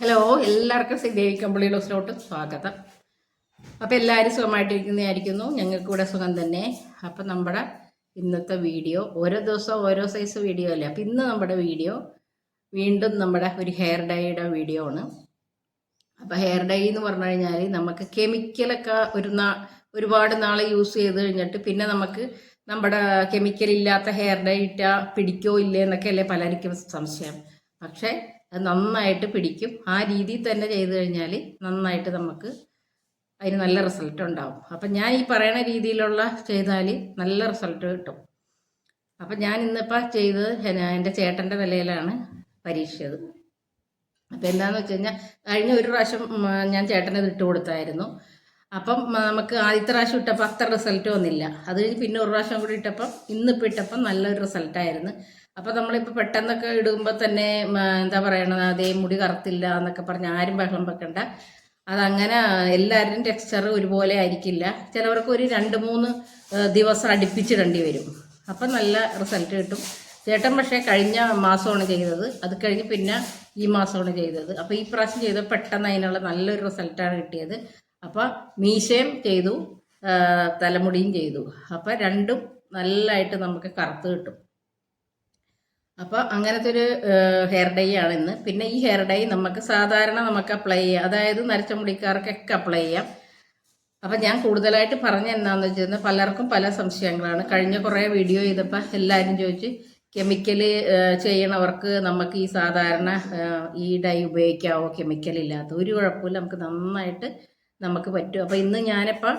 Hello എല്ലാവർക്കും ശ്രീദേവി കമ്പിളി ഡോസിലോട്ട് സ്വാഗതം. അപ്പം എല്ലാവരും സുഖമായിട്ടിരിക്കുന്നതായിരിക്കുന്നു. ഞങ്ങൾക്ക് ഇവിടെ സുഖം തന്നെ. അപ്പം നമ്മുടെ ഇന്നത്തെ വീഡിയോ ഓരോ ദിവസവും ഓരോ സൈസ് വീഡിയോ അല്ലേ? അപ്പം ഇന്ന് നമ്മുടെ വീഡിയോ വീണ്ടും നമ്മുടെ ഒരു ഹെയർ ഡൈയുടെ വീഡിയോ ആണ്. അപ്പോൾ ഹെയർ ഡൈ എന്ന് പറഞ്ഞു കഴിഞ്ഞാൽ നമുക്ക് കെമിക്കലൊക്കെ ഒരു നാ ഒരുപാട് നാൾ യൂസ് ചെയ്ത് കഴിഞ്ഞിട്ട് പിന്നെ നമുക്ക് നമ്മുടെ കെമിക്കൽ ഇല്ലാത്ത ഹെയർ ഡൈ ഇട്ടാൽ പിടിക്കോ ഇല്ലേ എന്നൊക്കെ അല്ലേ പലർക്കും സംശയം. പക്ഷേ അത് നന്നായിട്ട് പിടിക്കും. ആ രീതിയിൽ തന്നെ ചെയ്തു കഴിഞ്ഞാൽ നന്നായിട്ട് നമുക്ക് അതിന് നല്ല റിസൾട്ട് ഉണ്ടാവും. അപ്പം ഞാൻ ഈ പറയുന്ന രീതിയിലുള്ള ചെയ്താൽ നല്ല റിസൾട്ട് കിട്ടും. അപ്പം ഞാൻ ഇന്നിപ്പോൾ ചെയ്തത് എന്റെ ചേട്ടന്റെ നിലയിലാണ് പരീക്ഷിച്ചത്. അപ്പം എന്താണെന്ന് വെച്ച് കഴിഞ്ഞാൽ കഴിഞ്ഞ ഒരു പ്രാവശ്യം ഞാൻ ചേട്ടനെ ഇട്ട് കൊടുത്തായിരുന്നു. അപ്പം നമുക്ക് ആദ്യത്തെ പ്രാവശ്യം ഇട്ടപ്പോൾ അത്ര റിസൾട്ട് വന്നില്ല. അത് കഴിഞ്ഞ് പിന്നെ ഒരു പ്രാവശ്യം കൂടി ഇട്ടപ്പം ഇന്നിപ്പോൾ ഇട്ടപ്പം നല്ലൊരു റിസൾട്ടായിരുന്നു അപ്പോൾ നമ്മളിപ്പോൾ പെട്ടെന്നൊക്കെ ഇടുമ്പോൾ തന്നെ എന്താ പറയണത് അതേ മുടി കറുത്തില്ല എന്നൊക്കെ പറഞ്ഞ് ആരും ബഹളം വെക്കണ്ട. അതങ്ങനെ എല്ലാവരുടെയും ടെക്സ്ചർ ഒരുപോലെ ആയിരിക്കില്ല. ചിലവർക്ക് ഒരു രണ്ട് മൂന്ന് ദിവസം അടുപ്പിച്ചിടേണ്ടി വരും. അപ്പം നല്ല റിസൾട്ട് കിട്ടും. ചേട്ടൻ പക്ഷേ കഴിഞ്ഞ മാസമാണ് ചെയ്തത്. അത് കഴിഞ്ഞ് പിന്നെ ഈ മാസമാണ് ചെയ്തത്. അപ്പോൾ ഈ പ്രാവശ്യം ചെയ്തത് പെട്ടെന്ന് അതിനുള്ള നല്ലൊരു റിസൾട്ടാണ് കിട്ടിയത്. അപ്പോൾ മീശയും ചെയ്തു തലമുടിയും ചെയ്തു. അപ്പോൾ രണ്ടും നല്ലതായിട്ട് നമുക്ക് കറുത്ത് കിട്ടും. അപ്പോൾ അങ്ങനത്തെ ഒരു ഹെയർ ഡൈ ആണ് ഇന്ന്. പിന്നെ ഈ ഹെയർ ഡൈ നമുക്ക് സാധാരണ നമുക്ക് അപ്ലൈ ചെയ്യാം. അതായത് നരച്ച മുടിക്കാർക്കൊക്കെ അപ്ലൈ ചെയ്യാം. അപ്പം ഞാൻ കൂടുതലായിട്ട് പറഞ്ഞ എന്താണെന്ന് വെച്ചാൽ പലർക്കും പല സംശയങ്ങളാണ്. കഴിഞ്ഞ കുറേ വീഡിയോ ചെയ്തപ്പോൾ എല്ലാവരും ചോദിച്ച് കെമിക്കൽ ചെയ്യണവർക്ക് നമുക്ക് ഈ സാധാരണ ഈ ഡൈ ഉപയോഗിക്കാവോ? കെമിക്കൽ ഇല്ലാത്ത ഒരു കുഴപ്പമില്ല. നമുക്ക് നന്നായിട്ട് നമുക്ക് പറ്റും. അപ്പോൾ ഇന്ന് ഞാനിപ്പോൾ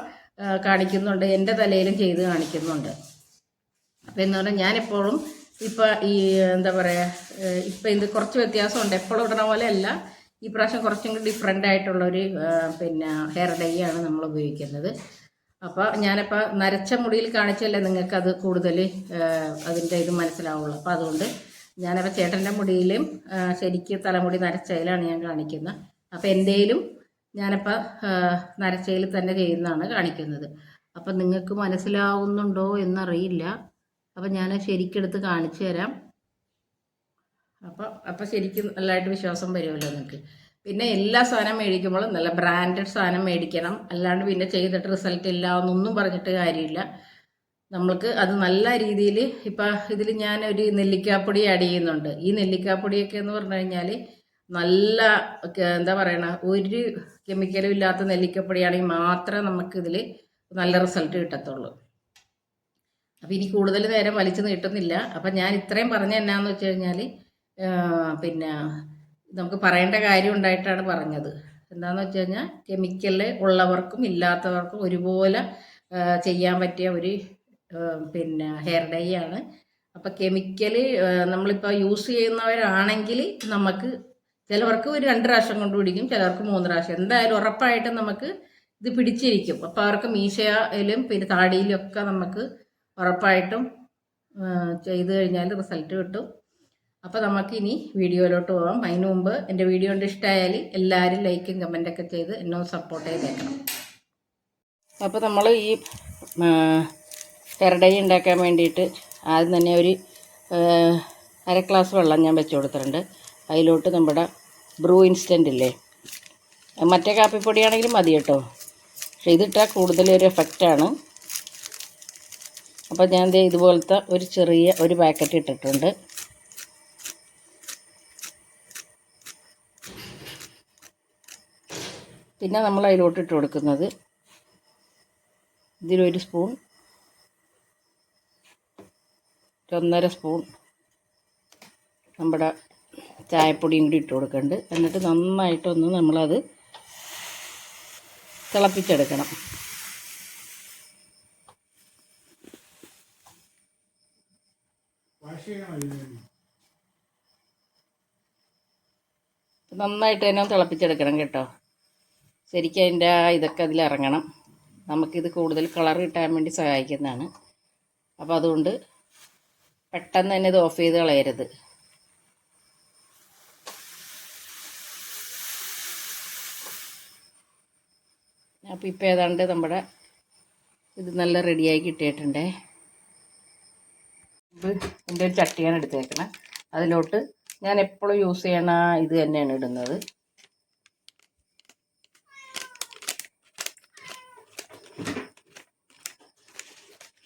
കാണിക്കുന്നുണ്ട്. എന്റെ തലയിലും ചെയ്ത് കാണിക്കുന്നുണ്ട്. അപ്പോൾ എന്ന് പറഞ്ഞാൽ ഞാനെപ്പോഴും ഇപ്പം ഈ എന്താ പറയുക ഇപ്പം ഇത് കുറച്ച് വ്യത്യാസമുണ്ട്. എപ്പോഴും ഇടണ പോലെ അല്ല ഈ പ്രാവശ്യം കുറച്ചും കൂടി ഡിഫറെന്റ് ആയിട്ടുള്ള ഒരു പിന്നെ ഹെയർ ഡൈ ആണ് നമ്മൾ ഉപയോഗിക്കുന്നത്. അപ്പോൾ ഞാനിപ്പോൾ നരച്ച മുടിയിൽ കാണിച്ചല്ലേ അത് കൂടുതൽ അതിന്റെ ഇത് മനസ്സിലാവുള്ളൂ. അപ്പോൾ അതുകൊണ്ട് ഞാനപ്പോൾ ചേട്ടന്റെ മുടിയിലും ശരിക്ക് തലമുടി നരച്ചതിലാണ് ഞാൻ കാണിക്കുന്നത്. അപ്പോൾ എന്റെയിലും ഞാനിപ്പോൾ നരച്ചയിൽ തന്നെ ചെയ്യുന്നതാണ് കാണിക്കുന്നത്. അപ്പം നിങ്ങൾക്ക് മനസ്സിലാവുന്നുണ്ടോ എന്നറിയില്ല. അപ്പം ഞാൻ ശരിക്കെടുത്ത് കാണിച്ചു തരാം. അപ്പം അപ്പം ശരിക്കും നല്ലതായിട്ട് വിശ്വാസം വരുമല്ലോ നിങ്ങൾക്ക് പിന്നെ എല്ലാ സാധനം മേടിക്കുമ്പോഴും നല്ല ബ്രാൻഡഡ് സാധനം മേടിക്കണം. അല്ലാണ്ട് പിന്നെ ചെയ്തിട്ട് റിസൾട്ട് ഇല്ല എന്നൊന്നും പറഞ്ഞിട്ട് കാര്യമില്ല. നമ്മൾക്ക് അത് നല്ല രീതിയിൽ ഇപ്പം ഇതിൽ ഞാൻ ഒരു നെല്ലിക്കാപ്പൊടി ആഡ് ചെയ്യുന്നുണ്ട്. ഈ നെല്ലിക്കാപ്പൊടിയൊക്കെ എന്ന് പറഞ്ഞു കഴിഞ്ഞാൽ നല്ല എന്താ പറയണ ഒരു കെമിക്കലും ഇല്ലാത്ത നെല്ലിക്കപ്പൊടിയാണെങ്കിൽ മാത്രമേ നമുക്കിതിൽ നല്ല റിസൾട്ട് കിട്ടത്തുള്ളൂ. അപ്പം ഇനി കൂടുതൽ നേരം വലിച്ചു നീട്ടുന്നില്ല. അപ്പം ഞാൻ ഇത്രയും പറഞ്ഞ എന്നാന്ന് വെച്ച് കഴിഞ്ഞാൽ പിന്നെ നമുക്ക് പറയേണ്ട കാര്യം ഉണ്ടായിട്ടാണ് പറഞ്ഞത്. എന്താണെന്ന് വെച്ച് കഴിഞ്ഞാൽ കെമിക്കൽ ഉള്ളവർക്കും ഇല്ലാത്തവർക്കും ഒരുപോലെ ചെയ്യാൻ പറ്റിയ ഒരു പിന്നെ ഹെയർ ഡൈ ആണ്. അപ്പം കെമിക്കൽ നമ്മളിപ്പോൾ യൂസ് ചെയ്യുന്നവരാണെങ്കിൽ നമുക്ക് ചിലവർക്ക് ഒരു രണ്ട് പ്രാവശ്യം കൊണ്ട് പിടിക്കും ചിലവർക്ക് മൂന്ന് പ്രാവശ്യം. എന്തായാലും ഉറപ്പായിട്ടും നമുക്ക് ഇത് പിടിച്ചിരിക്കും. അപ്പോൾ അവർക്ക് മീശയിലും പിന്നെ താടിയിലും ഒക്കെ നമുക്ക് ഉറപ്പായിട്ടും ചെയ്തു കഴിഞ്ഞാൽ റിസൾട്ട് കിട്ടും. അപ്പോൾ നമുക്ക് ഇനി വീഡിയോയിലോട്ട് പോകാം അതിന് മുമ്പ് എന്റെ വീഡിയോ കൊണ്ട് ഇഷ്ടമായാൽ എല്ലാവരും ലൈക്കും കമന്റൊക്കെ ചെയ്ത് എന്നെ സപ്പോർട്ട് ചെയ്തേക്കണം അപ്പോൾ നമ്മൾ ഈ ഡൈ ഉണ്ടാക്കാൻ വേണ്ടിയിട്ട് ആദ്യം തന്നെ ഒരു അര ഗ്ലാസ് വെള്ളം ഞാൻ വെച്ച് കൊടുത്തിട്ടുണ്ട്. അതിലോട്ട് നമ്മുടെ ബ്രൂ ഇൻസ്റ്റന്റ് ഇല്ലേ? മറ്റേ കാപ്പിപ്പൊടിയാണെങ്കിലും മതി കേട്ടോ. പക്ഷേ ഇതിട്ടാൽ കൂടുതലൊരു എഫക്റ്റാണ് അപ്പോൾ ഞാൻ ദേ ഇതുപോലത്തെ ഒരു ചെറിയ ഒരു പാക്കറ്റ് ഇട്ടിട്ടുണ്ട്. പിന്നെ നമ്മൾ അതിലോട്ട് ഇട്ട് കൊടുക്കുന്നത് ഇതിലൊരു സ്പൂൺ ഒന്നര സ്പൂൺ നമ്മുടെ ചായപ്പൊടിയും കൂടി ഇട്ട് കൊടുക്കുന്നുണ്ട് എന്നിട്ട് നന്നായിട്ടൊന്ന് നമ്മളത് തിളപ്പിച്ചെടുക്കണം. നന്നായിട്ട് തന്നെ തിളപ്പിച്ചെടുക്കണം കേട്ടോ. ശരിക്കും അതിന്റെ ഇതൊക്കെ അതിലിറങ്ങണം നമുക്കിത് കൂടുതൽ കളർ കിട്ടാൻ വേണ്ടി സഹായിക്കുന്നതാണ്. അപ്പോൾ അതുകൊണ്ട് പെട്ടെന്ന് തന്നെ ഇത് ഓഫ് ചെയ്ത് കളയരുത്. അപ്പോൾ ഇപ്പോൾ ഏതാണ്ട് നമ്മുടെ ഇത് നല്ല റെഡിയായി കിട്ടിയിട്ടുണ്ടേ. ഇതിന്റെ ഒരു ചട്ടിയാണ് എടുത്തേക്കണേ. അതിലോട്ട് ഞാൻ എപ്പോഴും യൂസ് ചെയ്യണ ഇത് തന്നെയാണ് ഇടുന്നത്.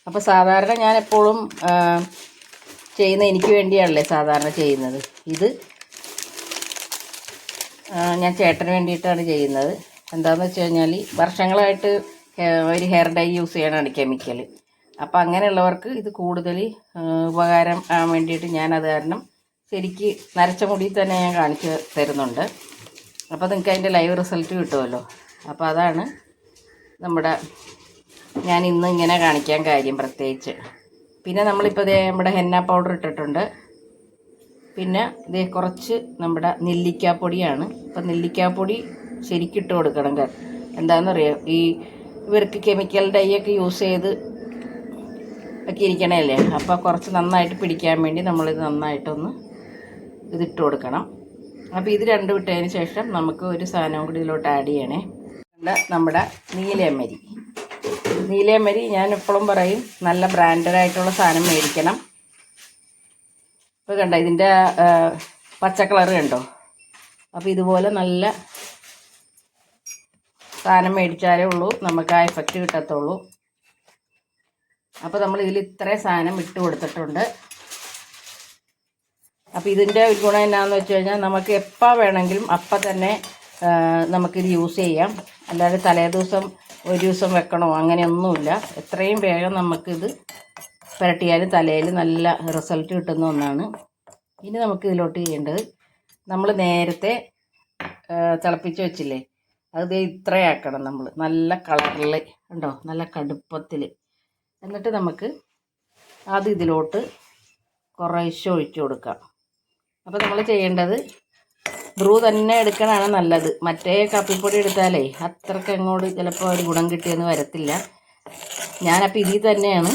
അപ്പോൾ സാധാരണ ഞാൻ എപ്പോഴും ചെയ്യുന്ന എനിക്ക് വേണ്ടിയാണല്ലേ സാധാരണ ചെയ്യുന്നത്. ഇത് ഞാൻ ചേട്ടന് വേണ്ടിയിട്ടാണ് ചെയ്യുന്നത്. എന്താണെന്ന് വെച്ച് കഴിഞ്ഞാൽ വർഷങ്ങളായിട്ട് ഒരു ഹെയർ ഡൈ യൂസ് ചെയ്യണതാണ് കെമിക്കൽ അപ്പോൾ അങ്ങനെയുള്ളവർക്ക് ഇത് കൂടുതൽ ഉപകാരം ആവാൻ വേണ്ടിയിട്ട് ഞാൻ അത് കാരണം ശരിക്ക് നരച്ച മുടി തന്നെ ഞാൻ കാണിച്ച് തരുന്നുണ്ട്. അപ്പോൾ നിങ്ങൾക്ക് അതിന്റെ ലൈവ് റിസൾട്ട് കിട്ടുമല്ലോ. അപ്പോൾ അതാണ് നമ്മുടെ ഞാൻ ഇന്ന് ഇങ്ങനെ കാണിക്കാൻ കാര്യം പ്രത്യേകിച്ച്. പിന്നെ നമ്മളിപ്പോൾ ഇതേ നമ്മുടെ ഹെന്ന പൗഡർ ഇട്ടിട്ടുണ്ട്. പിന്നെ ഇതേ കുറച്ച് നമ്മുടെ നെല്ലിക്കാപ്പൊടിയാണ് അപ്പോൾ നെല്ലിക്കാപ്പൊടി ശരിക്കിട്ട് കൊടുക്കണം എന്താണെന്നറിയോ ഈ ഇവർക്ക് കെമിക്കൽ ഡൈ ഒക്കെ യൂസ് ചെയ്ത് ഒക്കെ ഇരിക്കണല്ലേ? അപ്പോൾ കുറച്ച് നന്നായിട്ട് പിടിക്കാൻ വേണ്ടി നമ്മളിത് നന്നായിട്ടൊന്ന് ഇതിട്ട് കൊടുക്കണം. അപ്പോൾ ഇത് രണ്ടും ഇട്ടതിന് ശേഷം നമുക്ക് ഒരു സാധനവും കൂടി ഇതിലോട്ട് ആഡ് ചെയ്യണേ. നമ്മുടെ നീലയമരി നീലയമരി ഞാൻ എപ്പോഴും പറയും നല്ല ബ്രാൻഡഡ് ആയിട്ടുള്ള സാധനം മേടിക്കണം. ഇപ്പോൾ കണ്ട ഇതിന്റെ പച്ച കളർ കണ്ടോ? അപ്പോൾ ഇതുപോലെ നല്ല സാധനം മേടിച്ചാലേ ഉള്ളൂ നമുക്ക് ആ എഫക്റ്റ് കിട്ടത്തുള്ളൂ. അപ്പോൾ നമ്മൾ ഇതിൽ ഇത്രയും സാധനം ഇട്ട് കൊടുത്തിട്ടുണ്ട്. അപ്പോൾ ഇതിന്റെ ഒരു ഗുണം എന്നാന്ന് വെച്ച് കഴിഞ്ഞാൽ നമുക്ക് എപ്പോൾ വേണമെങ്കിലും അപ്പം തന്നെ നമുക്കിത് യൂസ് ചെയ്യാം. അല്ലാതെ തലേ ദിവസം ഒരു ദിവസം വെക്കണോ അങ്ങനെയൊന്നുമില്ല. എത്രയും വേഗം നമുക്കിത് പുരട്ടിയാലും തലയിൽ നല്ല റിസൾട്ട് കിട്ടുന്ന ഒന്നാണ്. ഇനി നമുക്ക് ഇതിലോട്ട് ചെയ്യേണ്ടത് നമ്മൾ നേരത്തെ തിളപ്പിച്ച് വെച്ചില്ലേ? അത് ഇത്രയാക്കണം നമ്മൾ. നല്ല കളറിൽ ഉണ്ടോ നല്ല കടുപ്പത്തിൽ എന്നിട്ട് നമുക്ക് അത് ഇതിലോട്ട് കുറേശ്ശെ ഒഴിച്ചു കൊടുക്കാം. അപ്പോൾ നമ്മൾ ചെയ്യേണ്ടത് ബ്രൂ തന്നെ എടുക്കണതാണ് നല്ലത്. മറ്റേ കാപ്പിപ്പൊടി എടുത്താലേ അത്രയ്ക്ക് അങ്ങോട്ട് ചിലപ്പോൾ ഒരു ഗുണം കിട്ടിയെന്ന് വരത്തില്ല. ഞാനപ്പോൾ ഇതിൽ തന്നെയാണ്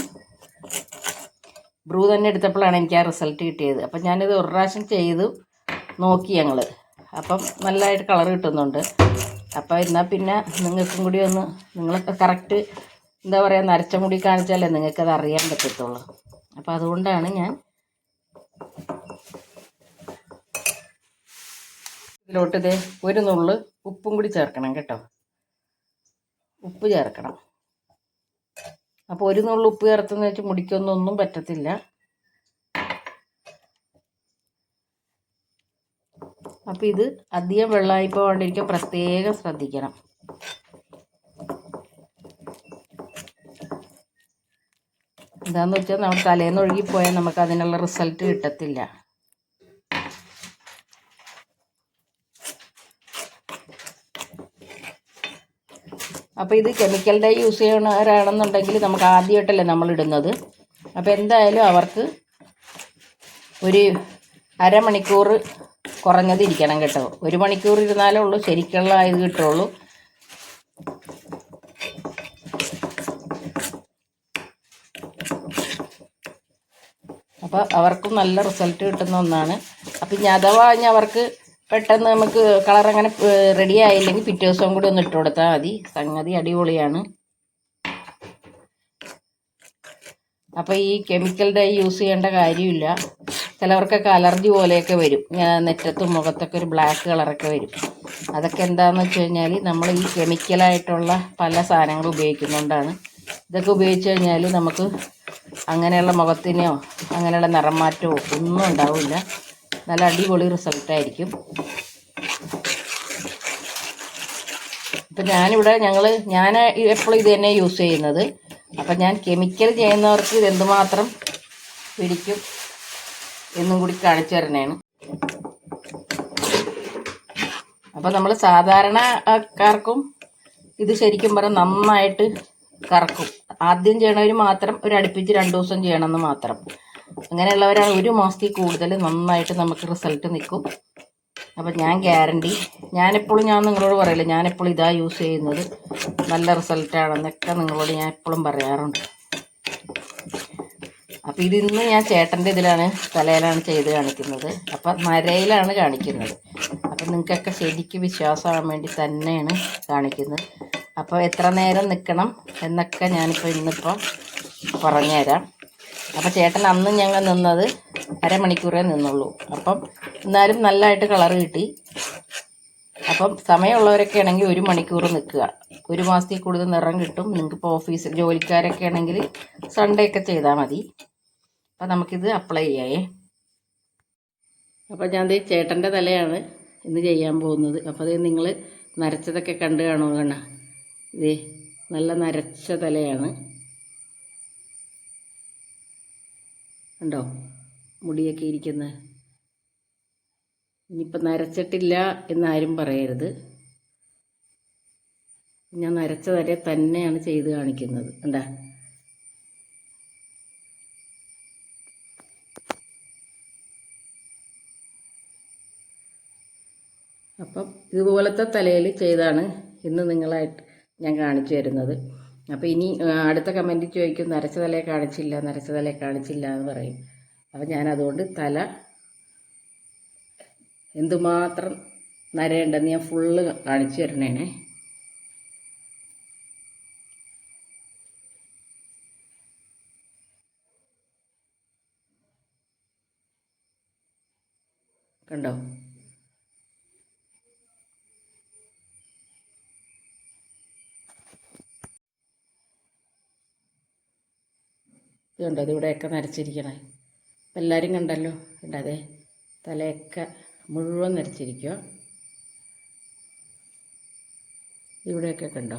ബ്രൂ തന്നെ എടുത്തപ്പോഴാണ് എനിക്ക് ആ റിസൾട്ട് കിട്ടിയത്. അപ്പം ഞാനിത് ഒരു പ്രാവശ്യം ചെയ്തു നോക്കി ഞങ്ങൾ അപ്പം നല്ലതായിട്ട് കളർ കിട്ടുന്നുണ്ട്. അപ്പോൾ എന്നാൽ പിന്നെ നിങ്ങൾക്കും കൂടി ഒന്ന് നിങ്ങളൊക്കെ കറക്റ്റ് എന്താ പറയുക നരച്ച മുടി കാണിച്ചാലേ അത് അറിയാൻ പറ്റത്തുള്ളൂ. അപ്പോൾ അതുകൊണ്ടാണ് ഞാൻ ഇതിലോട്ട് ഇതേ ഒരു നുള്ള് ഉപ്പും കൂടി ചേർക്കണം കേട്ടോ. ഉപ്പ് ചേർക്കണം. അപ്പോൾ ഒരു നുള്ളു ഉപ്പ് ചേർത്തെന്ന് വെച്ച് മുടിക്കൊന്നൊന്നും പറ്റത്തില്ല. അപ്പോൾ ഇത് അധികം വെള്ളമായിപ്പോ പോകാണ്ടിരിക്കാൻ പ്രത്യേകം ശ്രദ്ധിക്കണം. എന്താന്ന് വെച്ചാൽ നമ്മൾ തലേന്ന് ഒഴുകിപ്പോയാൽ നമുക്ക് അതിനുള്ള റിസൾട്ട് കിട്ടത്തില്ല. അപ്പോൾ ഇത് കെമിക്കൽ ഡൈ യൂസ് ചെയ്യണവരാണെന്നുണ്ടെങ്കിൽ നമുക്ക് ആദ്യമായിട്ടല്ലേ നമ്മൾ ഇടുന്നത്. അപ്പോൾ എന്തായാലും അവർക്ക് ഒരു അരമണിക്കൂർ കുറഞ്ഞത് ഇരിക്കണം കേട്ടോ. ഒരു മണിക്കൂർ ഇരുന്നാലേ ഉള്ളൂ ശരിക്കുള്ള ഇത് കിട്ടുള്ളൂ. അപ്പോൾ അവർക്കും നല്ല റിസൾട്ട് കിട്ടുന്ന ഒന്നാണ്. അപ്പം ഇനി അഥവാ ഇനി അവർക്ക് പെട്ടെന്ന് നമുക്ക് കളർ അങ്ങനെ റെഡി ആയില്ലെങ്കിൽ പിറ്റേ ദിവസം കൂടി ഒന്ന് ഇട്ട് കൊടുത്താൽ മതി. സംഗതി അടിപൊളിയാണ്. അപ്പോൾ ഈ കെമിക്കൽ ഡൈ യൂസ് ചെയ്യേണ്ട കാര്യമില്ല. ചിലവർക്കൊക്കെ അലർജി പോലെയൊക്കെ വരും. നെറ്റത്തും മുഖത്തൊക്കെ ഒരു ബ്ലാക്ക് കളറൊക്കെ വരും. അതൊക്കെ എന്താണെന്ന് വെച്ച് കഴിഞ്ഞാൽ നമ്മൾ ഈ കെമിക്കലായിട്ടുള്ള പല സാധനങ്ങളും ഉപയോഗിക്കുന്നതുകൊണ്ടാണ് ഇതൊക്കെ ഉപയോഗിച്ച് കഴിഞ്ഞാൽ നമുക്ക് അങ്ങനെയുള്ള മുഖത്തിനോ അങ്ങനെയുള്ള നിറം മാറ്റമോ ഒന്നും ഉണ്ടാവില്ല. നല്ല അടിപൊളി റിസൾട്ടായിരിക്കും ഇപ്പം ഞാനിവിടെ ഞങ്ങൾ ഞാൻ എപ്പോഴും ഇത് തന്നെ യൂസ് ചെയ്യുന്നത്. അപ്പം ഞാൻ കെമിക്കൽ ചെയ്യുന്നവർക്ക് ഇത് എന്തുമാത്രം പിടിക്കും എന്നും കൂടി കാണിച്ചു തരണേണ് അപ്പം നമ്മൾ സാധാരണക്കാർക്കും ഇത് ശരിക്കും പറഞ്ഞാൽ നന്നായിട്ട് കറക്കും. ആദ്യം ചെയ്യണവർ മാത്രം ഒരു അടുപ്പിച്ച് രണ്ട് ദിവസം ചെയ്യണമെന്ന് മാത്രം. അങ്ങനെയുള്ളവരാണ് ഒരു മാസത്തിൽ കൂടുതൽ നന്നായിട്ട് നമുക്ക് റിസൾട്ട് നിൽക്കും. അപ്പം ഞാൻ ഗ്യാരണ്ടി ഞാനെപ്പോഴും ഞാൻ നിങ്ങളോട് പറയില്ല ഞാനെപ്പോഴും ഇതാ യൂസ് ചെയ്യുന്നത് നല്ല റിസൾട്ടാണെന്നൊക്കെ നിങ്ങളോട് ഞാൻ എപ്പോഴും പറയാറുണ്ട്. അപ്പം ഇതിന്ന് ഞാൻ ചേട്ടന്റെ ഇതിലാണ് തലയിലാണ് ചെയ്ത് കാണിക്കുന്നത്. അപ്പം മരയിലാണ് കാണിക്കുന്നത്. അപ്പം നിങ്ങൾക്കൊക്കെ ശരിക്ക് വിശ്വാസമാകാൻ വേണ്ടി തന്നെയാണ് കാണിക്കുന്നത്. അപ്പോൾ എത്ര നേരം നിൽക്കണം എന്നൊക്കെ ഞാനിപ്പോൾ ഇന്നിപ്പോൾ പറഞ്ഞുതരാം. അപ്പം ചേട്ടൻ അന്ന് ഞങ്ങൾ നിന്നത് അരമണിക്കൂറേ നിന്നുള്ളൂ. അപ്പം എന്നാലും നല്ലതായിട്ട് കളർ കിട്ടി. അപ്പം സമയമുള്ളവരൊക്കെ ആണെങ്കിൽ ഒരു മണിക്കൂർ നിൽക്കുക. ഒരു മാസത്തിൽ കൂടുതൽ നിറം കിട്ടും. നിങ്ങൾക്ക് ഇപ്പോൾ ഓഫീസ് ജോലിക്കാരൊക്കെ ആണെങ്കിൽ സൺഡേ ഒക്കെ ചെയ്താൽ മതി. അപ്പം നമുക്കിത് അപ്ലൈ ചെയ്യാവേ അപ്പോൾ ഞാൻ ഇത് ചേട്ടന്റെ തലയാണ് ഇന്ന് ചെയ്യാൻ പോകുന്നത്. അപ്പോൾ അത് നിങ്ങൾ നരച്ചതൊക്കെ കണ്ടു കാണുമോ കണ്ണ? ഇതേ നല്ല നരച്ച തലയാണ്. ഉണ്ടോ മുടിയൊക്കെ ഇരിക്കുന്നത് ഇനിയിപ്പോൾ നരച്ചിട്ടില്ല എന്നാരും പറയരുത്. ഞാൻ നരച്ച തല തന്നെയാണ് ചെയ്ത് കാണിക്കുന്നത്. കണ്ടാ? അപ്പം ഇതുപോലത്തെ തലയിൽ ചെയ്താണ് ഇന്ന് നിങ്ങളായിട്ട് ഞാൻ കാണിച്ചു തരുന്നത്. അപ്പോൾ ഇനി അടുത്ത കമന്റിൽ ചോദിക്കും നരച്ച തലയെ കാണിച്ചില്ല നരച്ച തലയെ കാണിച്ചില്ല എന്ന് പറയും. അപ്പോൾ ഞാൻ അതുകൊണ്ട് തല എന്തുമാത്രം നരയുണ്ടെന്ന് ഞാൻ ഫുള്ള് കാണിച്ചു തരണേനെ. കണ്ടോ? ഇതുണ്ടോ? ഇവിടെയൊക്കെ നരച്ചിരിക്കണേ. എല്ലാവരും കണ്ടല്ലോ? ഇണ്ടതെ തലയൊക്കെ മുഴുവൻ നരച്ചിരിക്കുക ഇവിടെയൊക്കെ കണ്ടോ?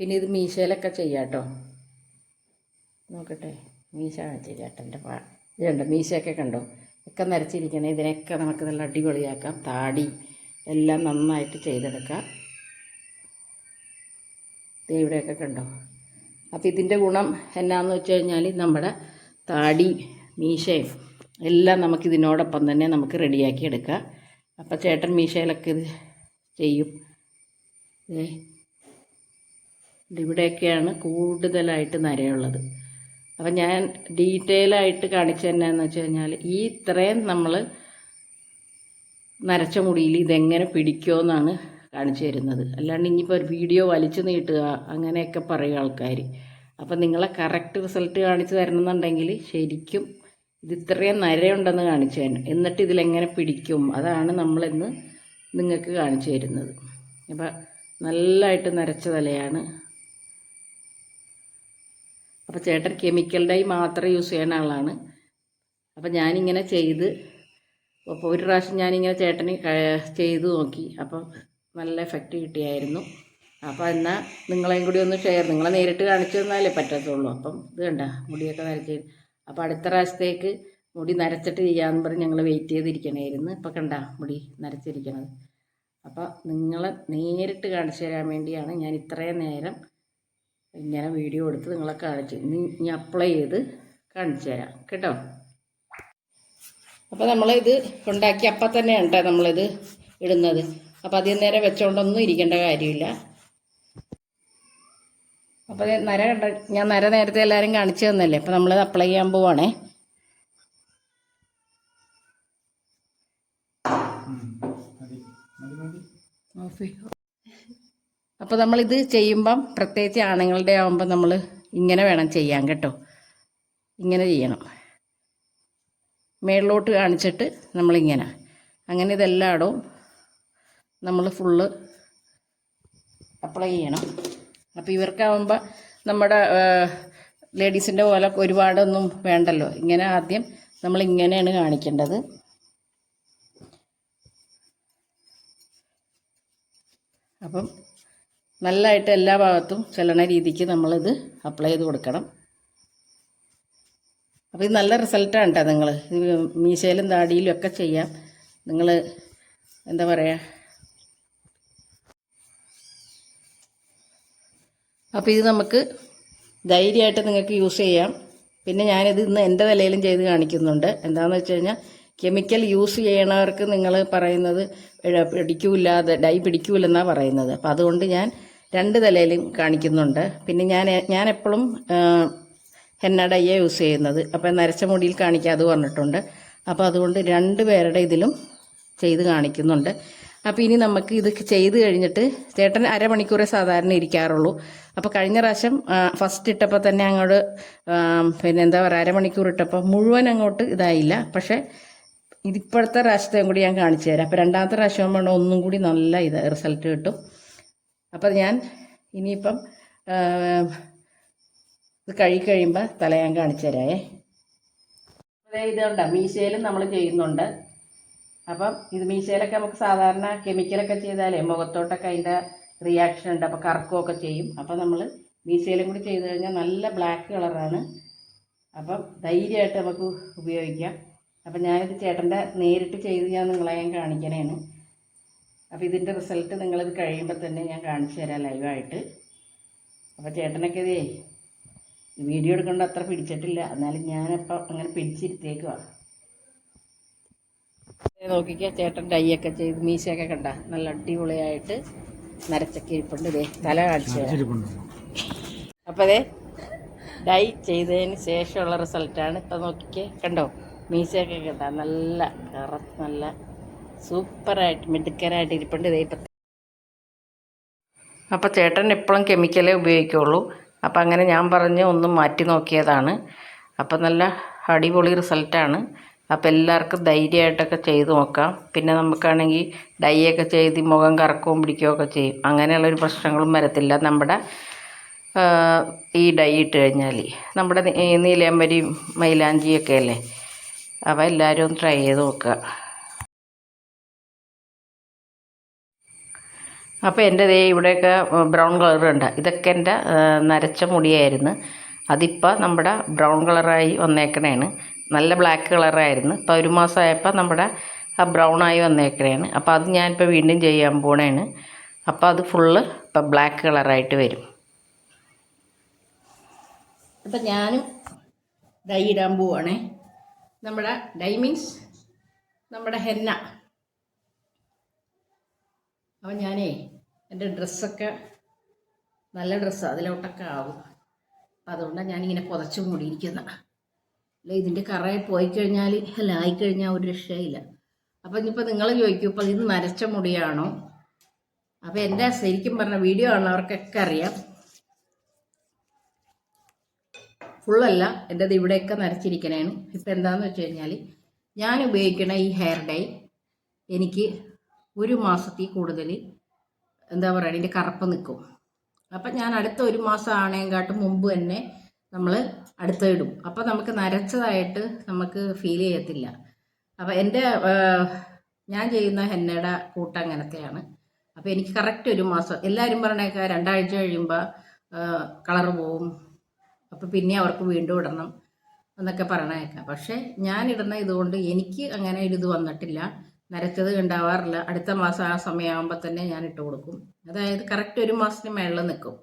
പിന്നെ ഇത് മീശയിലൊക്കെ ചെയ്യാട്ടോ നോക്കട്ടെ. മീശ കാണിച്ചു ചേട്ടന്റെ പാ ഇതുണ്ട്? മീശയൊക്കെ കണ്ടോ? ഒക്കെ നരച്ചിരിക്കണേ. ഇതിനൊക്കെ നമുക്ക് നല്ല അടിപൊളിയാക്കാം. താടി എല്ലാം നന്നായിട്ട് ചെയ്തെടുക്കാം. ഇവിടെയൊക്കെ കണ്ടോ? അപ്പോൾ ഇതിന്റെ ഗുണം എന്നാന്ന് വെച്ച് കഴിഞ്ഞാൽ നമ്മുടെ താടി മീശയും എല്ലാം നമുക്ക് ഇതിനോടൊപ്പം തന്നെ നമുക്ക് റെഡിയാക്കി എടുക്കാം. അപ്പോൾ ചേട്ടൻ മീശയിലൊക്കെ ഇത് ചെയ്യും. ഇവിടെയൊക്കെയാണ് കൂടുതലായിട്ട് നരയുള്ളത്. അപ്പം ഞാൻ ഡീറ്റെയിൽ ആയിട്ട് കാണിച്ചു തന്നെയെന്ന് വെച്ച് കഴിഞ്ഞാൽ ഈ ഇത്രയും നമ്മൾ നരച്ച മുടിയിൽ ഇതെങ്ങനെ പിടിക്കുമെന്നാണ് കാണിച്ചു തരുന്നത്. അല്ലാണ്ട് ഇനിയിപ്പോൾ ഒരു വീഡിയോ വലിച്ചു നീട്ടുക അങ്ങനെയൊക്കെ പറയും ആൾക്കാർ അപ്പം നിങ്ങളെ കറക്റ്റ് റിസൾട്ട് കാണിച്ചു തരണമെന്നുണ്ടെങ്കിൽ ശരിക്കും ഇത് ഇത്രയും നരയുണ്ടെന്ന് കാണിച്ചു തരണം. എന്നിട്ട് ഇതിലെങ്ങനെ പിടിക്കും? അതാണ് നമ്മളിന്ന് നിങ്ങൾക്ക് കാണിച്ചു തരുന്നത്. അപ്പം നല്ലതായിട്ട് നരച്ച തലയാണ്. അപ്പോൾ ചേട്ടൻ കെമിക്കൽ ഡൈ മാത്രം യൂസ് ചെയ്യുന്ന ആളാണ്. അപ്പോൾ ഞാനിങ്ങനെ ചെയ്ത് അപ്പോൾ ഒരു പ്രാവശ്യം ഞാനിങ്ങനെ ചേട്ടന് ചെയ്തു നോക്കി. അപ്പം നല്ല എഫക്റ്റ് കിട്ടിയായിരുന്നു. അപ്പോൾ എന്നാൽ നിങ്ങളെയും കൂടി ഒന്ന് ഷെയർ നിങ്ങളെ നേരിട്ട് കാണിച്ചു തന്നാലേ പറ്റത്തുള്ളൂ. അപ്പം ഇത് കണ്ട മുടിയൊക്കെ നരച്ച് അപ്പോൾ അടുത്ത പ്രാവശ്യത്തേക്ക് മുടി നരച്ചിട്ട് ചെയ്യാമെന്ന് പറഞ്ഞ് ഞങ്ങൾ വെയിറ്റ് ചെയ്തിരിക്കണമായിരുന്നു ഇപ്പം കണ്ട മുടി നരച്ചിരിക്കണത്. അപ്പോൾ നിങ്ങളെ നേരിട്ട് കാണിച്ചു തരാൻ വേണ്ടിയാണ് ഞാൻ ഇത്രയും നേരം ഇങ്ങനെ വീഡിയോ എടുത്ത് നിങ്ങളെ കാണിച്ചു ഇനി അപ്ലൈ ചെയ്ത് കാണിച്ചു തരാം. കേട്ടോ? അപ്പോൾ നമ്മളിത് ഉണ്ടാക്കി അപ്പം തന്നെയാണ് കേട്ടോ നമ്മളിത് ഇടുന്നത്. അപ്പോൾ അധികം നേരം വെച്ചോണ്ടൊന്നും ഇരിക്കേണ്ട കാര്യമില്ല. അപ്പോൾ നര കണ്ട ഞാൻ നര നേരത്തെ എല്ലാവരും കാണിച്ചു തന്നല്ലേ? അപ്പോൾ നമ്മൾ അപ്ലൈ ചെയ്യാൻ പോവാണേ. അപ്പോൾ നമ്മളിത് ചെയ്യുമ്പം പ്രത്യേകിച്ച് ആണുങ്ങളുടെ ആകുമ്പോൾ നമ്മൾ ഇങ്ങനെ വേണം ചെയ്യാൻ കേട്ടോ. ഇങ്ങനെ ചെയ്യണം. മേളിലോട്ട് കാണിച്ചിട്ട് നമ്മളിങ്ങനെ. അങ്ങനെ ഇതെല്ലായിടവും നമ്മൾ ഫുള്ള് അപ്ലൈ ചെയ്യണം. അപ്പോൾ ഇവർക്കാവുമ്പോൾ നമ്മുടെ ലേഡീസിന്റെ പോലെ ഒരുപാടൊന്നും വേണ്ടല്ലോ. ഇങ്ങനെ ആദ്യം നമ്മൾ ഇങ്ങനെയാണ് കാണിക്കേണ്ടത്. അപ്പം നല്ലതായിട്ട് എല്ലാ ഭാഗത്തും ചെല്ലണ രീതിക്ക് നമ്മളിത് അപ്ലൈ ചെയ്ത് കൊടുക്കണം. അപ്പോൾ ഇത് നല്ല റിസൾട്ടാണ് കേട്ടോ നിങ്ങൾ മീശയിലും താടിയിലും ഒക്കെ ചെയ്യാം. നിങ്ങൾ എന്താ പറയുക അപ്പോൾ ഇത് നമുക്ക് ധൈര്യമായിട്ട് നിങ്ങൾക്ക് യൂസ് ചെയ്യാം. പിന്നെ ഞാനിത് ഇന്ന് എന്റെ തലയിലും ചെയ്ത് കാണിക്കുന്നുണ്ട്. എന്താണെന്ന് വെച്ച് കഴിഞ്ഞാൽ കെമിക്കൽ യൂസ് ചെയ്യണവർക്ക് നിങ്ങൾ പറയുന്നത് പിടിക്കൂല ഡൈ പിടിക്കൂലെന്നാണ് പറയുന്നത്. അപ്പോൾ അതുകൊണ്ട് ഞാൻ രണ്ട് തലയിലും കാണിക്കുന്നുണ്ട്. പിന്നെ ഞാൻ ഞാൻ എപ്പോഴും ഹെന്ന ഡൈയെ യൂസ് ചെയ്യുന്നത്. അപ്പോൾ നരച്ച മുടിയിൽ കാണിക്കാതെ പറഞ്ഞിട്ടുണ്ട്. അപ്പോൾ അതുകൊണ്ട് രണ്ട് പേരുടെ ഇതിലും ചെയ്ത് കാണിക്കുന്നുണ്ട്. അപ്പോൾ ഇനി നമുക്ക് ഇത് ചെയ്ത് കഴിഞ്ഞിട്ട് ചേട്ടൻ അരമണിക്കൂറേ സാധാരണ ഇരിക്കാറുള്ളൂ. അപ്പോൾ കഴിഞ്ഞ പ്രാവശ്യം ഫസ്റ്റ് ഇട്ടപ്പോൾ തന്നെ അങ്ങോട്ട് പിന്നെ എന്താ പറയുക അരമണിക്കൂർ ഇട്ടപ്പോൾ മുഴുവൻ അങ്ങോട്ട് ഇതായില്ല. പക്ഷേ ഇതിപ്പോഴത്തെ പ്രാവശ്യത്തെയും കൂടി ഞാൻ കാണിച്ചു തരാം. അപ്പോൾ രണ്ടാമത്തെ പ്രാവശ്യം ആകുമ്പോൾ ഒന്നും കൂടി നല്ല ഇത് റിസൾട്ട് കിട്ടും. അപ്പോൾ ഞാൻ ഇനിയിപ്പം ഇത് കഴുകി കഴിയുമ്പോൾ കാണിച്ചു തരാമേ അതായത് ഇതുകൊണ്ടാണ് മീശയിലും നമ്മൾ ചെയ്യുന്നുണ്ട്. അപ്പം ഇത് മീശയിലൊക്കെ നമുക്ക് സാധാരണ കെമിക്കലൊക്കെ ചെയ്താലേ മുഖത്തോട്ടൊക്കെ അതിന്റെ റിയാക്ഷൻ ഉണ്ട്. അപ്പോൾ കറക്കുമൊക്കെ ചെയ്യും. അപ്പോൾ നമ്മൾ മീശയിലും കൂടി ചെയ്ത് കഴിഞ്ഞാൽ നല്ല ബ്ലാക്ക് കളറാണ് അപ്പം ധൈര്യമായിട്ട് നമുക്ക് ഉപയോഗിക്കാം. അപ്പം ഞാനിത് ചേട്ടന്റെ നേരിട്ട് ചെയ്ത് ഞാൻ നിങ്ങളെ ഞാൻ കാണിക്കണേണ്. അപ്പോൾ ഇതിന്റെ റിസൾട്ട് നിങ്ങളിത് കഴിയുമ്പോൾ തന്നെ ഞാൻ കാണിച്ചു തരാം ലൈവായിട്ട് അപ്പോൾ ചേട്ടനൊക്കെ ഇതേ വീഡിയോ എടുക്കേണ്ട അത്ര പിടിച്ചിട്ടില്ല. എന്നാലും ഞാനപ്പം അങ്ങനെ പിടിച്ചിരുത്തേക്കുവാ നോക്കിക്കുക ചേട്ടൻ ഡൈയൊക്കെ ചെയ്ത് മീശയൊക്കെ കണ്ട. നല്ല അടിപൊളിയായിട്ട് നരച്ചൊക്കെ ഇരിപ്പുണ്ട് തല കാണിച്ചു അപ്പോൾ അതെ ഡൈ ചെയ്തതിന് ശേഷമുള്ള റിസൾട്ടാണ്. ഇപ്പം നോക്കിക്കേ കണ്ടോ? മീശയൊക്കെ കണ്ട. നല്ല കറത്ത് നല്ല സൂപ്പറായിട്ട് മിടുക്കരായിട്ട് ഇരിപ്പുണ്ട് ഇതേ ഇപ്പം അപ്പോൾ ചേട്ടൻ എപ്പോഴും കെമിക്കലേ ഉപയോഗിക്കുള്ളൂ. അപ്പോൾ അങ്ങനെ ഞാൻ പറഞ്ഞ് ഒന്ന് മാറ്റി നോക്കിയതാണ്. അപ്പം നല്ല അടിപൊളി റിസൾട്ടാണ്. അപ്പോൾ എല്ലാവർക്കും ധൈര്യമായിട്ടൊക്കെ ചെയ്ത് നോക്കാം. പിന്നെ നമുക്കാണെങ്കിൽ ഡൈ ഒക്കെ ചെയ്ത് മുഖം കറക്കവും പിടിക്കുകയൊക്കെ ചെയ്യും. അങ്ങനെയുള്ളൊരു പ്രശ്നങ്ങളും വരത്തില്ല. നമ്മുടെ ഈ ഡൈ ഇട്ട് കഴിഞ്ഞാൽ നമ്മുടെ നീലേമ്പരി മൈലാഞ്ചിയൊക്കെ അല്ലേ? അപ്പോൾ എല്ലാവരും ഒന്ന് ട്രൈ ചെയ്ത് നോക്കുക. അപ്പോൾ എന്റെ ദേ ഇവിടെയൊക്കെ ബ്രൗൺ കളറുണ്ട്. ഇതൊക്കെ എന്റെ നരച്ച മുടിയായിരുന്നു. അതിപ്പോൾ നമ്മുടെ ബ്രൗൺ കളറായി വന്നേക്കണേണ്. നല്ല ബ്ലാക്ക് കളറായിരുന്നു ഇപ്പോൾ ഒരു മാസമായപ്പോൾ നമ്മുടെ ആ ബ്രൗൺ ആയി വന്നേക്കണേണ്. അപ്പോൾ അത് ഞാനിപ്പോൾ വീണ്ടും ചെയ്യാൻ പോണേണ്. അപ്പോൾ അത് ഫുള്ള് ഇപ്പം ബ്ലാക്ക് കളറായിട്ട് വരും. അപ്പം ഞാനും ഡൈ ഇടാൻ പോവാണേ. നമ്മുടെ ഡൈ മീൻസ് നമ്മുടെ ഹെന്ന അപ്പം ഞാനേ എന്റെ ഡ്രസ്സൊക്കെ നല്ല ഡ്രസ്സാണ് അതിലോട്ടൊക്കെ ആവും. അതുകൊണ്ടാണ് ഞാനിങ്ങനെ പുതച്ചു മൂടിയിരിക്കുന്ന. അല്ല ഇതിന്റെ കറയെ പോയി കഴിഞ്ഞാൽ അല്ല ആയിക്കഴിഞ്ഞാൽ ഒരു രക്ഷയില്ല. അപ്പം ഇനിയിപ്പോൾ നിങ്ങൾ ചോദിക്കും ഇപ്പം ഇത് നരച്ച മുടിയാണോ? അപ്പം എന്റെ ശരിക്കും പറഞ്ഞ വീഡിയോ കാണുന്നവർക്കൊക്കെ അറിയാം. ഫുള്ളല്ല എന്റെത് ഇവിടെയൊക്കെ നരച്ചിരിക്കണേണ്. ഇപ്പം എന്താണെന്ന് വെച്ച് കഴിഞ്ഞാൽ ഞാൻ ഉപയോഗിക്കുന്ന ഈ ഹെയർ ഡൈ എനിക്ക് ഒരു മാസത്തിൽ കൂടുതൽ എന്താ പറയുക ഇതിന്റെ കറുപ്പ് നിൽക്കും. അപ്പം ഞാൻ അടുത്ത ഒരു മാസം ആണേങ്കാട്ടും മുമ്പ് തന്നെ നമ്മൾ അടുത്ത ഇടും അപ്പം നമുക്ക് നരച്ചതായിട്ട് നമുക്ക് ഫീൽ ചെയ്യത്തില്ല. അപ്പോൾ എന്റെ ഞാൻ ചെയ്യുന്ന ഹെന്നയുടെ കൂട്ടം അങ്ങനത്തെയാണ്. അപ്പോൾ എനിക്ക് കറക്റ്റ് ഒരു മാസം എല്ലാവരും പറഞ്ഞേക്കാം രണ്ടാഴ്ച കഴിയുമ്പോൾ കളർ പോവും. അപ്പോൾ പിന്നെ അവർക്ക് വീണ്ടും ഇടണം എന്നൊക്കെ പറഞ്ഞേക്കാം പക്ഷേ ഞാൻ ഇടുന്ന ഇതുകൊണ്ട് എനിക്ക് അങ്ങനെ ഒരു ഇത് വന്നിട്ടില്ല. നരച്ചത് ഉണ്ടാവാറില്ല. അടുത്ത മാസം ആ സമയമാകുമ്പോൾ തന്നെ ഞാൻ ഇട്ട് കൊടുക്കും. അതായത് കറക്റ്റ് ഒരു മാസത്തിന് മേളിൽ നിൽക്കും.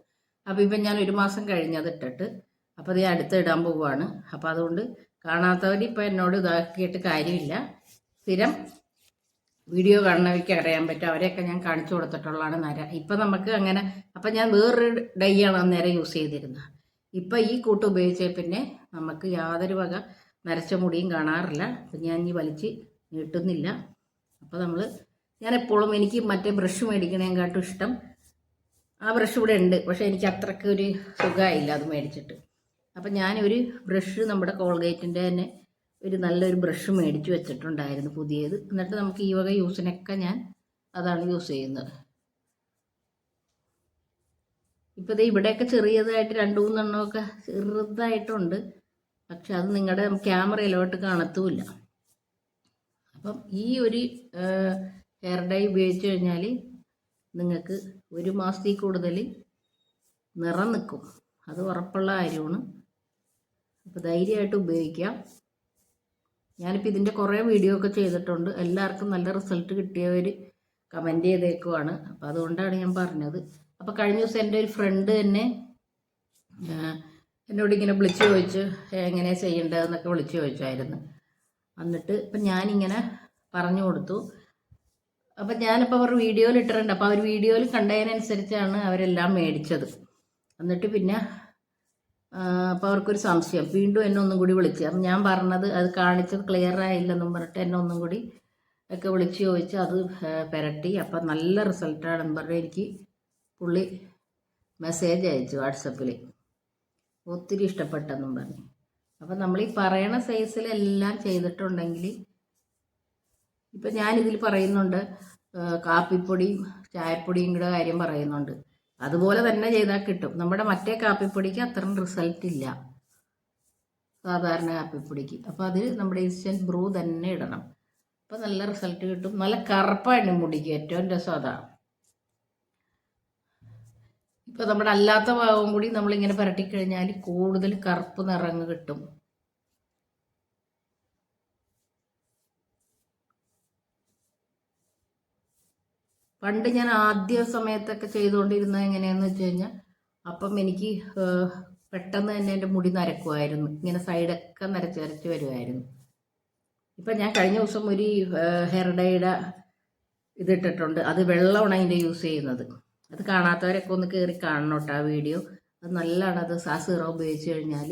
അപ്പോൾ ഇപ്പം ഞാൻ ഒരു മാസം കഴിഞ്ഞത് ഇട്ടിട്ട് അപ്പോൾ അത് അടുത്ത് ഇടാൻ പോവുകയാണ് അപ്പോൾ അതുകൊണ്ട് കാണാത്തവർ ഇപ്പോൾ എന്നോട് ഇതാക്കിയിട്ട് കാര്യമില്ല. സ്ഥിരം വീഡിയോ കാണുന്നവർക്ക് അറിയാൻ പറ്റും. അവരെയൊക്കെ ഞാൻ കാണിച്ചു കൊടുത്തിട്ടുള്ളതാണ് നര. ഇപ്പം നമുക്ക് അങ്ങനെ അപ്പം ഞാൻ വേറൊരു ഡൈയാണ് ആണ് അന്നേരം യൂസ് ചെയ്തിരുന്നത്. ഇപ്പം ഈ കൂട്ട് ഉപയോഗിച്ച പിന്നെ നമുക്ക് യാതൊരു വക നരച്ച മുടിയും കാണാറില്ല. അപ്പം ഞാൻ ഇനി വലിച്ച് നീട്ടുന്നില്ല. അപ്പോൾ നമ്മൾ ഞാൻ എപ്പോഴും എനിക്ക് മറ്റേ ബ്രഷ് മേടിക്കണേക്കാട്ടും ഇഷ്ടം ആ ബ്രഷ് ഇവിടെ ഉണ്ട്. പക്ഷേ എനിക്ക് അത്രയ്ക്ക് ഒരു സുഖമായില്ല അത് മേടിച്ചിട്ട്. അപ്പം ഞാനൊരു ബ്രഷ് നമ്മുടെ കോൾഗേറ്റിന്റെ തന്നെ ഒരു നല്ലൊരു ബ്രഷ് മേടിച്ച് വെച്ചിട്ടുണ്ടായിരുന്നു പുതിയത്. എന്നിട്ട് നമുക്ക് ഈ വക യൂസിനൊക്കെ ഞാൻ അതാണ് യൂസ് ചെയ്യുന്നത്. ഇപ്പോൾ ഇത് ഇവിടെയൊക്കെ ചെറിയതായിട്ട് രണ്ട് മൂന്നെണ്ണമൊക്കെ ചെറുതായിട്ടുണ്ട്. പക്ഷെ അത് നിങ്ങളുടെ ക്യാമറയിലോട്ട് കാണത്തുമില്ല അപ്പം ഈ ഒരു ഹെയർ ഡൈ ഉപയോഗിച്ച് കഴിഞ്ഞാൽ നിങ്ങൾക്ക് ഒരു മാസത്തിൽ കൂടുതൽ നിറം നിൽക്കും. അത് ഉറപ്പുള്ള കാര്യമാണ്. അപ്പോൾ ധൈര്യമായിട്ട് ഉപയോഗിക്കാം. ഞാനിപ്പോൾ ഇതിന്റെ കുറേ വീഡിയോ ഒക്കെ ചെയ്തിട്ടുണ്ട്. എല്ലാവർക്കും നല്ല റിസൾട്ട് കിട്ടിയവർ കമന്റ് ചെയ്തേക്കുവാണ്. അപ്പോൾ അതുകൊണ്ടാണ് ഞാൻ പറഞ്ഞത്. അപ്പോൾ കഴിഞ്ഞ ദിവസം എന്റെ ഒരു ഫ്രണ്ട് തന്നെ എന്നോട് ഇങ്ങനെ വിളിച്ച് ചോദിച്ച് എങ്ങനെ ചെയ്യേണ്ടതെന്നൊക്കെ വിളിച്ച് ചോദിച്ചായിരുന്നു. എന്നിട്ട് ഇപ്പം ഞാനിങ്ങനെ പറഞ്ഞു കൊടുത്തു. അപ്പം ഞാനിപ്പോൾ അവർ വീഡിയോയിൽ ഇട്ടിട്ടുണ്ട്. അപ്പോൾ അവർ വീഡിയോയിൽ കണ്ടതിനനുസരിച്ചാണ് അവരെല്ലാം മേടിച്ചത്. എന്നിട്ട് പിന്നെ അപ്പോൾ അവർക്കൊരു സംശയം. വീണ്ടും എന്നെ ഒന്നും കൂടി വിളിച്ചു അപ്പം ഞാൻ പറഞ്ഞത് അത് കാണിച്ചത് ക്ലിയർ ആയില്ലെന്നും പറഞ്ഞിട്ട് എന്നെ ഒന്നും കൂടി ഒക്കെ വിളിച്ച് ചോദിച്ച് അത് പെരട്ടി. അപ്പം നല്ല റിസൾട്ടാണെന്ന് പറഞ്ഞ് എനിക്ക് പുള്ളി മെസ്സേജ് അയച്ചു വാട്സപ്പിൽ ഒത്തിരി ഇഷ്ടപ്പെട്ടെന്നും പറഞ്ഞു. അപ്പം നമ്മൾ ഈ പറയണ സൈസിലെല്ലാം ചെയ്തിട്ടുണ്ടെങ്കിൽ ഇപ്പം ഞാനിതിൽ പറയുന്നുണ്ട് കാപ്പിപ്പൊടിയും ചായപ്പൊടിയും കൂടെ കാര്യം പറയുന്നുണ്ട്. അതുപോലെ തന്നെ ചെയ്താൽ കിട്ടും. നമ്മുടെ മറ്റേ കാപ്പിപ്പൊടിക്ക് അത്രയും റിസൾട്ട് ഇല്ല. സാധാരണ കാപ്പിപ്പൊടിക്ക്. അപ്പോൾ അതിൽ നമ്മുടെ ഇൻസ്റ്റന്റ് ബ്രൂ തന്നെ ഇടണം. അപ്പോൾ നല്ല റിസൾട്ട് കിട്ടും. നല്ല കറുപ്പാണ് മുടിക്ക്. ഏറ്റവും രസം അതാണ് ഇപ്പോൾ നമ്മുടെ അല്ലാത്ത ഭാഗവും കൂടി നമ്മളിങ്ങനെ പുരട്ടിക്കഴിഞ്ഞാൽ കൂടുതൽ കറുപ്പ് നിറങ്ങ് കിട്ടും. പണ്ട് ഞാൻ ആദ്യ സമയത്തൊക്കെ ചെയ്തുകൊണ്ടിരുന്നത് എങ്ങനെയാന്ന് വെച്ച് കഴിഞ്ഞാൽ അപ്പം എനിക്ക് പെട്ടെന്ന് തന്നെ എന്റെ മുടി നരക്കുമായിരുന്നു ഇങ്ങനെ സൈഡൊക്കെ നരച്ച് നരച്ച് വരുമായിരുന്നു ഇപ്പം ഞാൻ കഴിഞ്ഞ ദിവസം ഒരു ഹെയർ ഇതിട്ടിട്ടുണ്ട്. അത് വെള്ളമാണ് അതിന്റെ യൂസ് ചെയ്യുന്നത്. അത് കാണാത്തവരൊക്കെ ഒന്ന് കയറി കാണണം കേട്ടോ ആ വീഡിയോ. അത് നല്ലതാണ്. അത് ആ സീറോ ഉപയോഗിച്ച് കഴിഞ്ഞാൽ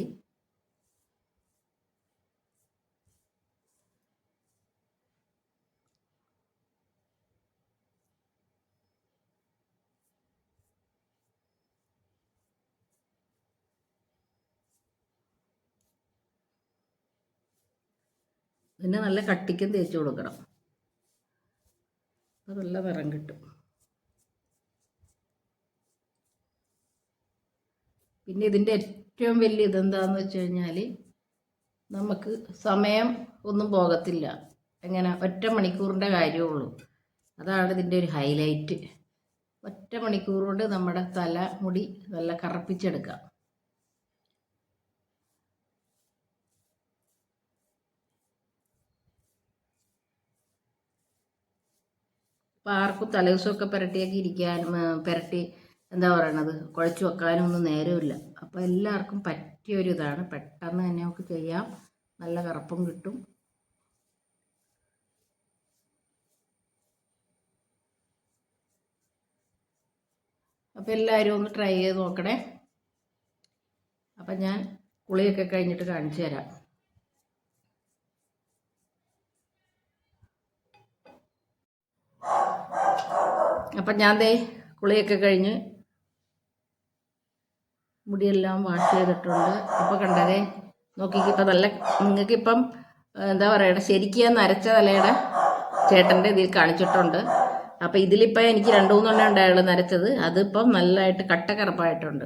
പിന്നെ നല്ല കട്ടിക്കും തേച്ച് കൊടുക്കണം. അപ്പോൾ നല്ല നിറം കിട്ടും. പിന്നെ ഇതിന്റെ ഏറ്റവും വലിയ ഇതെന്താന്ന് വെച്ച് കഴിഞ്ഞാൽ നമുക്ക് സമയം ഒന്നും പോകത്തില്ല. എങ്ങനെ? ഒറ്റ മണിക്കൂറിന്റെ കാര്യമുള്ളൂ അതാണ് ഇതിന്റെ ഒരു ഹൈലൈറ്റ് ഒറ്റ മണിക്കൂർ കൊണ്ട് നമ്മുടെ തല മുടി നല്ല കറപ്പിച്ചെടുക്കാം. ഇപ്പം ആർക്കും തലേദിവസമൊക്കെ പുരട്ടിയൊക്കെ ഇരിക്കാനും ആ, പുരട്ടി എന്താ പറയണത് കുഴച്ച് വെക്കാനും ഒന്നും നേരമില്ല. അപ്പോൾ എല്ലാവർക്കും പറ്റിയ ഒരു ഇതാണ് പെട്ടെന്ന് തന്നെ നമുക്ക് ചെയ്യാം. നല്ല കറുപ്പും കിട്ടും. അപ്പോൾ എല്ലാവരും ഒന്ന് ട്രൈ ചെയ്ത് നോക്കണേ. അപ്പം ഞാൻ കുളിയൊക്കെ കഴിഞ്ഞിട്ട് കാണിച്ചു തരാം. അപ്പം ഞാൻ ദേ കുളിയൊക്കെ കഴിഞ്ഞ് മുടിയെല്ലാം വാഷ് ചെയ്തിട്ടുണ്ട്. അപ്പം കണ്ടതേ നോക്കിക്കിപ്പോൾ നല്ല നിങ്ങൾക്കിപ്പം എന്താ പറയണ ശരിക്കും ഞാൻ നരച്ച തലയുടെ ചേട്ടന്റെ ഇതിൽ കാണിച്ചിട്ടുണ്ട്. അപ്പം ഇതിലിപ്പോൾ എനിക്ക് രണ്ട് മൂന്നെണ്ണം ഉണ്ടായുള്ളൂ നരച്ചത്. അതിപ്പം നല്ലതായിട്ട് കട്ടക്കറപ്പായിട്ടുണ്ട്.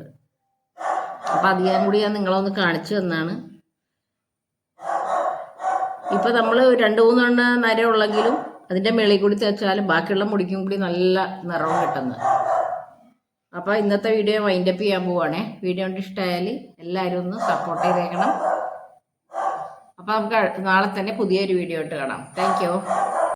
അപ്പോൾ അധികം കൂടി ഞാൻ നിങ്ങളൊന്ന് കാണിച്ചു തന്നാണ്. ഇപ്പം നമ്മൾ രണ്ട് മൂന്നെണ്ണം നര ഉള്ളെങ്കിലും അതിന്റെ മേളിൽ കൂടി തേച്ചാലും ബാക്കിയുള്ള മുടിക്കും കൂടി നല്ല നിറവും കിട്ടുന്നത് അപ്പോൾ ഇന്നത്തെ വീഡിയോ വൈൻഡപ്പ് ചെയ്യാൻ പോവാണേ. വീഡിയോ കൊണ്ട് ഇഷ്ടമായാൽ എല്ലാവരും ഒന്ന് സപ്പോർട്ട് ചെയ്തേക്കണം. അപ്പോൾ നമുക്ക് നാളെ തന്നെ പുതിയൊരു വീഡിയോ ആയിട്ട് കാണാം. താങ്ക്